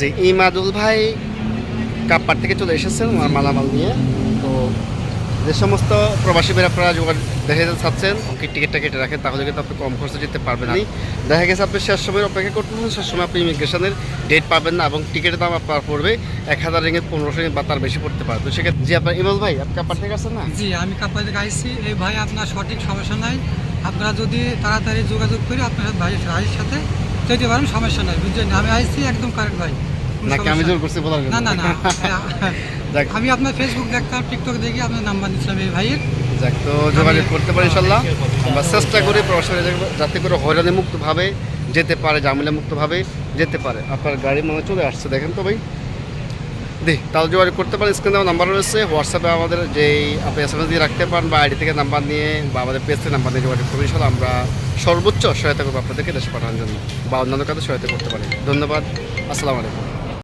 যে ইমাদুল ভাই কাপ্পার থেকে চলে এসেছেন আমার মালামাল নিয়ে। তো যে সমস্ত প্রবাসী ভাই আপনারা যোগাযোগ দেখে যেতে চাচ্ছেন টিকিটটা কেটে রাখেন, তাহলে কিন্তু আপনি কম খরচে যেতে পারবেন। আপনি দেখা গেছে আপনি শেষ সময় অপেক্ষা করতে হবে শেষ সময় আপনি ইমিগ্রেশনের ডেট পাবেন না এবং টিকিটের দাম আপনার পড়বে এক হাজার রিঙ্গিত, পনেরোশো রিঙ্গিত বা তার বেশি পড়তে পারে। তো সেক্ষেত্রে জি, আপনার ইমাদুল ভাই, আপনি কাপ্পার থেকে আসছেন না? জি, আমি কাপাই থেকে আসছি। এই ভাই, আপনার সঠিক সমস্যা নাই। আপনারা যদি তাড়াতাড়ি যোগাযোগ করি আপনার ভাই ভাইয়ের সাথে যেতে পারেন সমস্যা নাই বুঝলেন আমি আসছি একদম কারেক্ট ভাই নাকি আমি জোর করছি বলার না না না দেখ আমি আপনার ফেসবুক দেখতাম টিকটক দেখি আপনার নাম্বার দিচ্ছিলাম এই ভাইয়ের। যাক তো যোগাযোগ করতে পারি ইনশাল্লাহ। আমরা চেষ্টা করি প্রসারে যাতে- যাতে করে হয়রানি মুক্তভাবে যেতে পারে জামিলা মুক্তভাবে যেতে পারে। আপনার গাড়ি মনে চলে আসছে দেখেন তো ভাই। দি, তাহলে যোগাযোগ করতে পারেন, স্ক্রিনে আমার নাম্বার রয়েছে হোয়াটসঅ্যাপে আমাদের যেই আপনি এস দিয়ে রাখতে পারেন বা আইডি থেকে নাম্বার নিয়ে বা আমাদের পেজ থেকে নাম্বার নিয়ে যোগাযোগ করবেন ইনশাল্লাহ আমরা সর্বোচ্চ সহায়তা করব আপনাদেরকে দেশে পাঠানোর জন্য বা অন্যান্য কাজে সহায়তা করতে পারি। ধন্যবাদ, আসসালামু আলাইকুম।